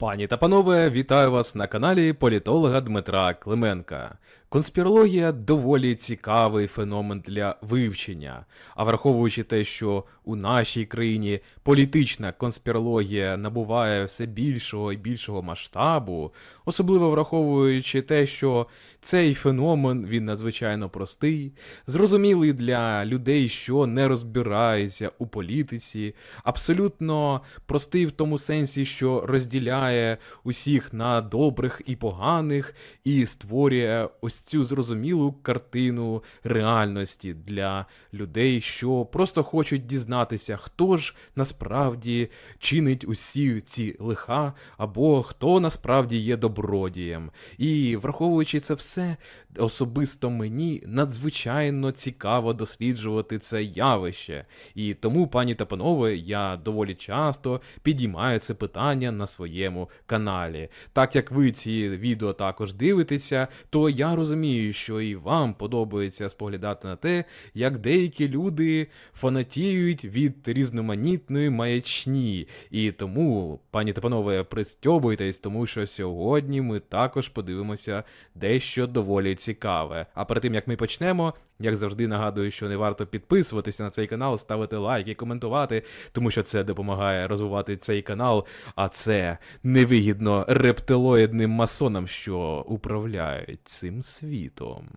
Пані та панове, вітаю вас на каналі політолога Дмитра Клименка. Конспірологія доволі цікавий феномен для вивчення. А враховуючи те, що у нашій країні політична конспірологія набуває все більшого і більшого масштабу, особливо враховуючи те, що цей феномен він надзвичайно простий, зрозумілий для людей, що не розбираються у політиці, абсолютно простий в тому сенсі, що розділяє усіх на добрих і поганих, і створює ось цю зрозумілу картину реальності для людей, що просто хочуть дізнатися, хто ж насправді чинить усі ці лиха, або хто насправді є добродієм. І враховуючи це все, особисто мені надзвичайно цікаво досліджувати це явище. І тому, пані та панове, я доволі часто підіймаю це питання на своєму каналі. Так як ви ці відео також дивитеся, то я розумію, що і вам подобається споглядати на те, як деякі люди фанатіють від різноманітної маячні. І тому, пані та панове, пристьобуйтесь, тому що сьогодні ми також подивимося дещо доволі цікаве. А перед тим як ми почнемо, як завжди нагадую, що не варто підписуватися на цей канал, ставити лайки, коментувати, тому що це допомагає розвивати цей канал, а це невигідно рептилоїдним масонам, що управляють цим світом.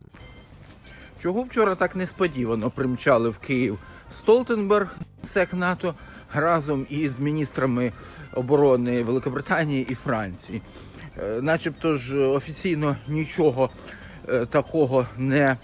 Чого вчора так несподівано примчали в Київ Столтенберг, сек НАТО, разом із міністрами оборони Великобританії і Франції. Е, Начебто ж офіційно нічого такого не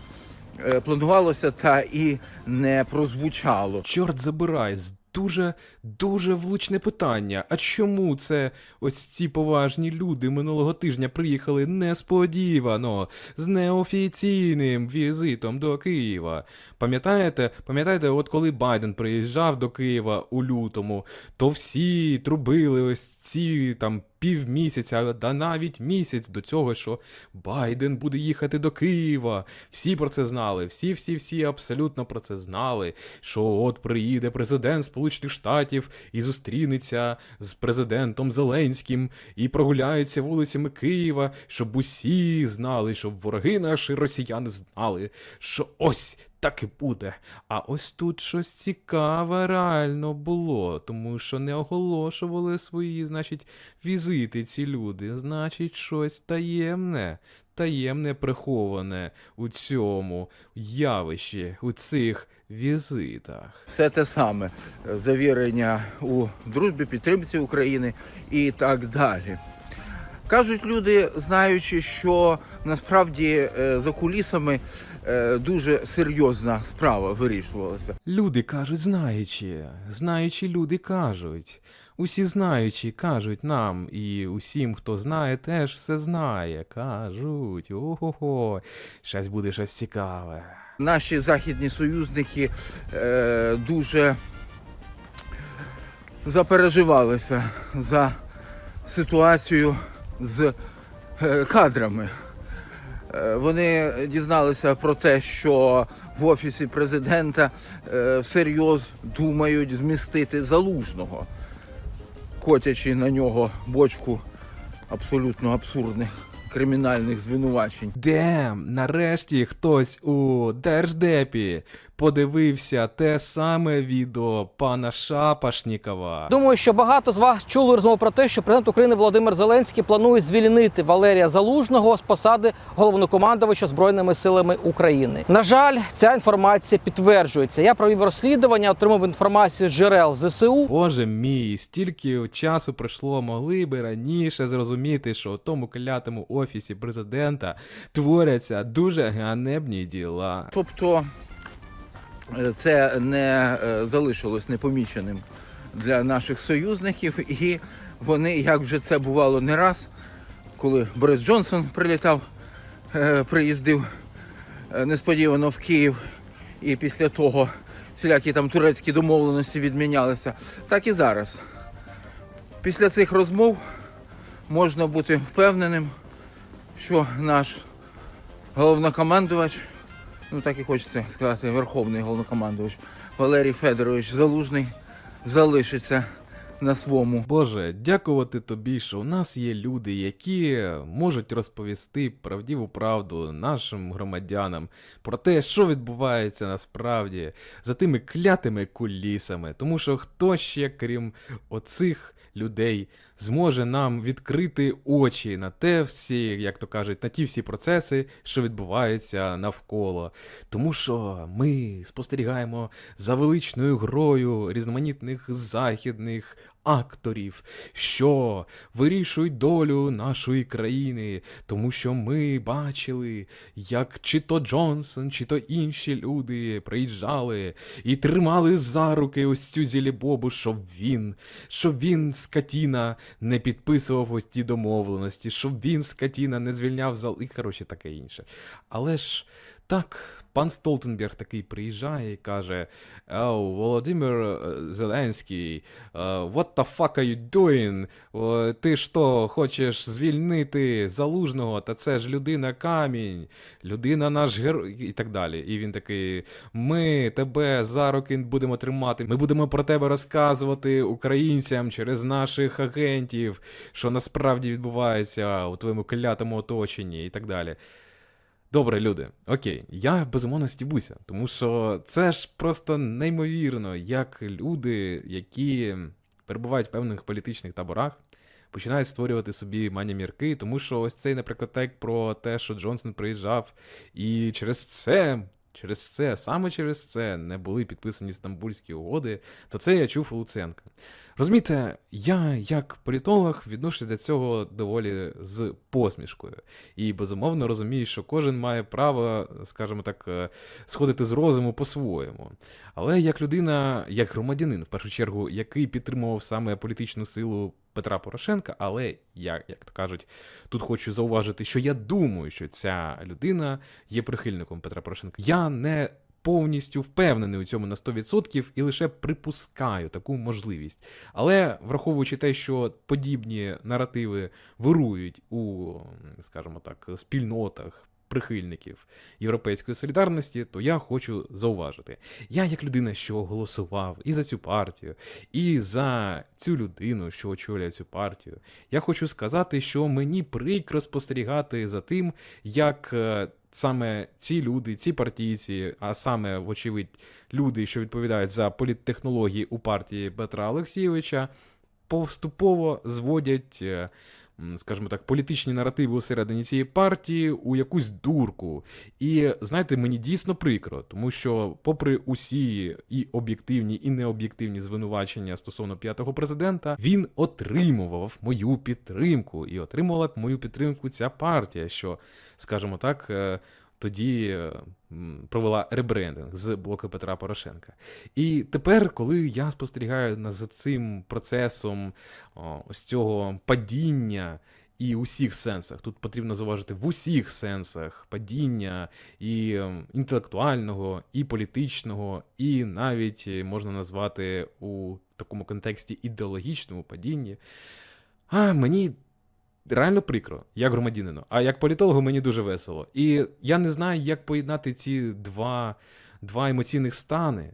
е, планувалося та і не прозвучало. Чорт забирай, дуже дуже влучне питання. А чому це ось ці поважні люди минулого тижня приїхали несподівано з неофіційним візитом до Києва? Пам'ятаєте, пам'ятаєте, от коли Байден приїжджав до Києва у лютому, то всі трубили ось ці там півмісяця, да навіть місяць до цього, що Байден буде їхати до Києва. Всі про це знали, всі, всі, всі абсолютно про це знали. Що от приїде президент Сполучених Штатів і зустрінеться з президентом Зеленським і прогуляється вулицями Києва, щоб усі знали, щоб вороги наші росіяни знали, що ось так і буде. А ось тут щось цікаве реально було, тому що не оголошували свої, значить, візити ці люди. Значить, щось таємне, таємне приховане у цьому явищі, у цих візитах. все те саме завірення у дружбі, підтримці України і так далі. Кажуть люди, знаючи, що насправді е, за кулісами е, дуже серйозна справа вирішувалася. Люди кажуть, знаючи, знаючі люди кажуть. Усі знаючі кажуть нам, і усім, хто знає, теж все знає. Кажуть, ого-го, щось буде щось цікаве. Наші західні союзники е, дуже запереживалися за ситуацію з е, кадрами. Е, Вони дізналися про те, що в офісі президента е, всерйоз думають змістити залужного, котячи на нього бочку абсолютно абсурдних кримінальних звинувачень. Дем, нарешті хтось у Держдепі подивився те саме відео пана Шапашнікова. Думаю, що багато з вас чули розмову про те, що президент України Володимир Зеленський планує звільнити Валерія Залужного з посади головнокомандувача збройними силами України. На жаль, ця інформація підтверджується. Я провів розслідування, отримав інформацію з джерел ЗСУ. Боже мій, стільки часу пройшло, могли би раніше зрозуміти, що у тому клятому офісі президента творяться дуже ганебні діла. Тобто е, це не е, залишилось непоміченим для наших союзників, і вони, як вже це бувало не раз, коли Борис Джонсон прилітав, е, приїздив несподівано в Київ, і після того всілякі там турецькі домовленості відмінялися, так і зараз. Після цих розмов можна бути впевненим, що наш головнокомандувач ну так і хочеться сказати, верховний головнокомандувач Валерій Федорович Залужний залишиться на свому. Боже, дякувати тобі, що у нас є люди, які можуть розповісти правдиву правду нашим громадянам про те, що відбувається насправді за тими клятими кулісами. Тому що хто ще, крім оцих людей, зможе нам відкрити очі на те всі, як то кажуть, на ті всі процеси, що відбуваються навколо. Тому що ми спостерігаємо за величною грою різноманітних західних акторів, що вирішують долю нашої країни, тому що ми бачили, як чи то Джонсон, чи то інші люди приїжджали і тримали за руки ось цю зілібобу, щоб він, щоб він, скотіна, не підписував ось ті домовленості, щоб він, скотіна, не звільняв зал і коротше таке інше. Але ж так, пан Столтенберг такий приїжджає і каже: Оу, Володимир е, Зеленський, е, what the fuck are you doing? Ти що, хочеш звільнити залужного? Та це ж людина камінь, людина наш герой і так далі. І він такий: ми тебе за руки будемо тримати. Ми будемо про тебе розказувати українцям через наших агентів, що насправді відбувається у твоєму клятому оточенні і так далі. Добре, люди, окей, я безумовно стібуся, тому що це ж просто неймовірно, як люди, які перебувають в певних політичних таборах, починають створювати собі манімірки, тому що ось цей, наприклад, тек про те, що Джонсон приїжджав, і через це. Через це, саме через це не були підписані стамбульські угоди, то це я чув у Луценка. Розумієте, я як політолог відношуся до цього доволі з посмішкою. І безумовно розумію, що кожен має право, скажімо так, е, сходити з розуму по-своєму. Але як людина, як громадянин, в першу чергу, який підтримував саме політичну силу Петра Порошенка, але я, як то кажуть, тут хочу зауважити, що я думаю, що ця людина є прихильником Петра Порошенка. Я не повністю впевнений у цьому на 100% і лише припускаю таку можливість. Але враховуючи те, що подібні наративи вирують у, скажімо так, спільнотах. Прихильників Європейської солідарності, то я хочу зауважити. Я, як людина, що голосував і за цю партію, і за цю людину, що очолює цю партію, я хочу сказати, що мені прикро спостерігати за тим, як е, саме ці люди, ці партійці, а саме, вочевидь, люди, що відповідають за політтехнології у партії Петра Олексійовича, поступово зводять. Скажімо так, політичні наративи усередині цієї партії у якусь дурку. І знаєте, мені дійсно прикро, тому що, попри усі і об'єктивні, і необ'єктивні звинувачення стосовно п'ятого президента, він отримував мою підтримку, і отримувала б мою підтримку ця партія, що, скажімо так, е, тоді е, провела ребрендинг з блоку Петра Порошенка. І тепер, коли я спостерігаю за цим процесом ось цього падіння. І у всіх сенсах тут потрібно зауважити в усіх сенсах падіння і ем, інтелектуального, і політичного, і навіть е, можна назвати у такому контексті ідеологічному падінні. А мені реально прикро, як громадянину. А як політологу мені дуже весело. І я не знаю, як поєднати ці два, два емоційних стани.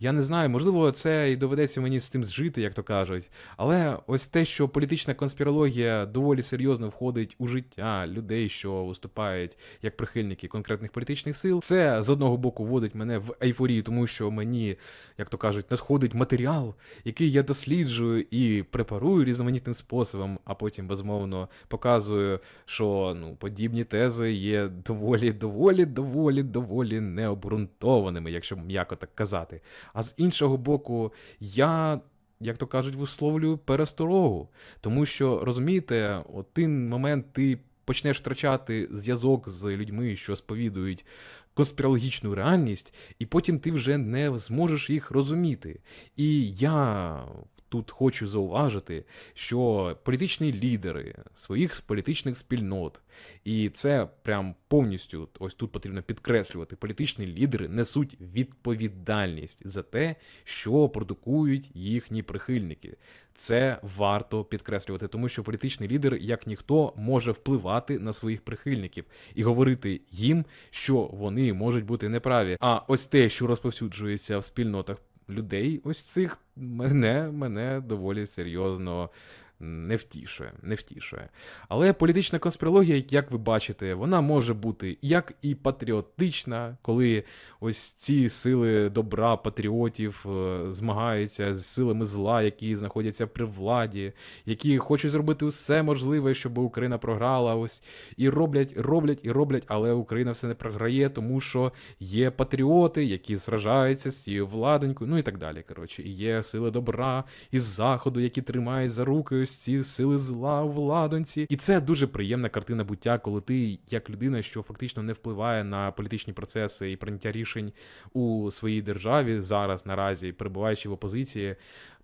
Я не знаю, можливо, це і доведеться мені з цим зжити, як то кажуть. Але ось те, що політична конспірологія доволі серйозно входить у життя людей, що виступають як прихильники конкретних політичних сил, це з одного боку вводить мене в ейфорію, тому що мені, як то кажуть, надходить матеріал, який я досліджую і препарую різноманітним способом, а потім безмовно показую, що ну подібні тези є доволі, доволі, доволі, доволі необґрунтованими, якщо м'яко так казати. А з іншого боку, я. Як то кажуть, висловлюю пересторогу. Тому що, розумієте, один момент ти почнеш втрачати зв'язок з людьми, що сповідують конспірологічну реальність, і потім ти вже не зможеш їх розуміти. І я тут хочу зауважити, що політичні лідери своїх політичних спільнот, і це прям повністю ось тут потрібно підкреслювати. Політичні лідери несуть відповідальність за те, що продукують їхні прихильники. Це варто підкреслювати, тому що політичний лідер, як ніхто, може впливати на своїх прихильників і говорити їм, що вони можуть бути неправі. А ось те, що розповсюджується в спільнотах людей, ось цих мене, мене доволі серйозно не втішує, не втішує. Але політична конспірологія, як ви бачите, вона може бути як і патріотична, коли ось ці сили добра, патріотів е, змагаються з силами зла, які знаходяться при владі, які хочуть зробити все можливе, щоб Україна програла. Ось і роблять, роблять і роблять, але Україна все не програє, тому що є патріоти, які сражаються з цією владонькою, ну і так далі. Коротше, і є сили добра із заходу, які тримають за руки ось ці сили зла у владонці. І це дуже приємна картина буття, коли ти, як людина, що фактично не впливає на політичні процеси і прийняття рішень у своїй державі зараз, наразі перебуваючи в опозиції.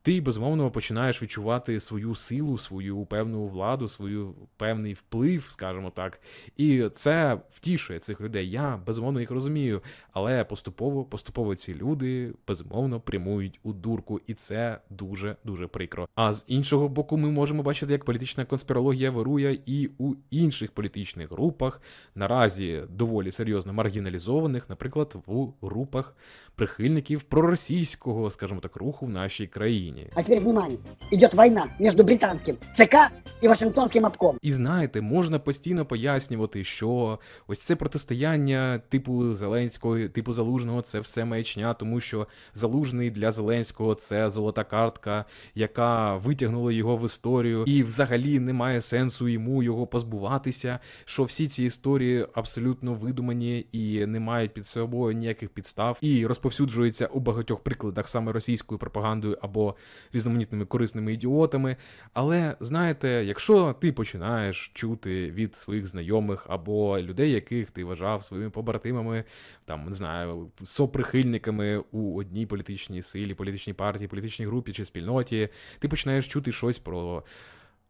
Ти безумовно починаєш відчувати свою силу, свою певну владу, свою певний вплив, скажімо так. І це втішує цих людей. Я безумовно їх розумію, але поступово, поступово ці люди безумовно прямують у дурку, і це дуже дуже прикро. А з іншого боку, ми можемо бачити, як політична конспірологія вирує і у інших політичних групах, наразі доволі серйозно маргіналізованих, наприклад, в групах прихильників проросійського, скажімо так, руху в нашій країні. А теперь внимание, идет война между британским ЦК и Вашингтонским обком. І знаєте, можна постійно пояснювати, що ось це протистояння типу Зеленського, типу Залужного, це все маячня, тому що Залужний для Зеленського це золота картка, яка витягнула його в історію, і взагалі немає сенсу йому його позбуватися. Що всі ці історії абсолютно видумані і не мають під собою ніяких підстав, і розповсюджуються у багатьох прикладах саме російською пропагандою або різноманітними корисними ідіотами. Але знаєте, якщо ти починаєш чути від своїх знайомих або людей, яких ти вважав своїми побратимами, там не знаю, соприхильниками у одній політичній силі, політичній партії, політичній групі чи спільноті, ти починаєш чути щось про.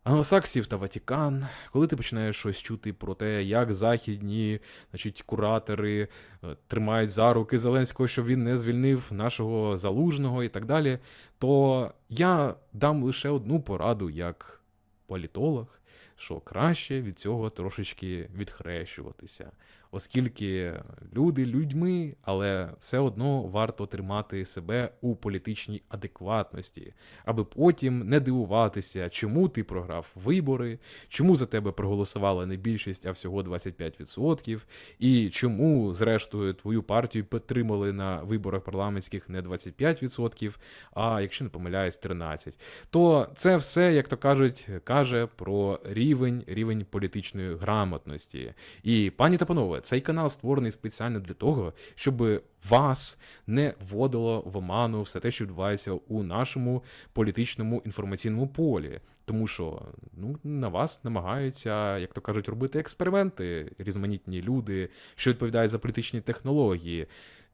Англосаксів та Ватікан, коли ти починаєш щось чути про те, як західні, значить, куратори е, тримають за руки Зеленського, щоб він не звільнив нашого залужного і так далі, то я дам лише одну пораду як політолог, що краще від цього трошечки відхрещуватися, оскільки люди людьми, але все одно варто тримати себе у політичній адекватності, аби потім не дивуватися, чому ти програв вибори, чому за тебе проголосувала не більшість, а всього 25%, і чому, зрештою, твою партію підтримали на виборах парламентських не 25%, а якщо не помиляюсь, 13%. То це все, як то кажуть, каже про рівень, рівень політичної грамотності. І пані та панове, цей канал створений спеціально для того, щоб вас не вводило в оману все те, що відбувається у нашому політичному інформаційному полі. Тому що ну, на вас намагаються, як то кажуть, робити експерименти різноманітні люди, що відповідають за політичні технології.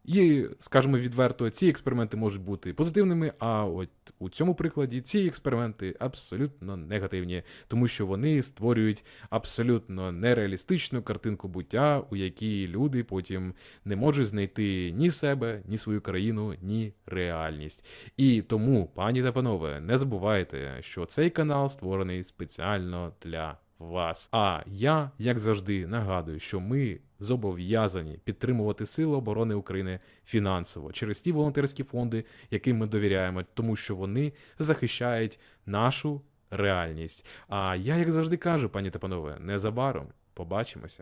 І, скажімо відверто, ці експерименти можуть бути позитивними, а от у цьому прикладі ці експерименти абсолютно негативні, тому що вони створюють абсолютно нереалістичну картинку буття, у якій люди потім не можуть знайти ні себе, ні свою країну, ні реальність. І тому, пані та панове, не забувайте, що цей канал створений спеціально для вас. А я, як завжди, нагадую, що ми зобов'язані підтримувати Сили оборони України фінансово через ті волонтерські фонди, яким ми довіряємо, тому що вони захищають нашу реальність. А я, як завжди кажу, пані та панове, незабаром побачимося.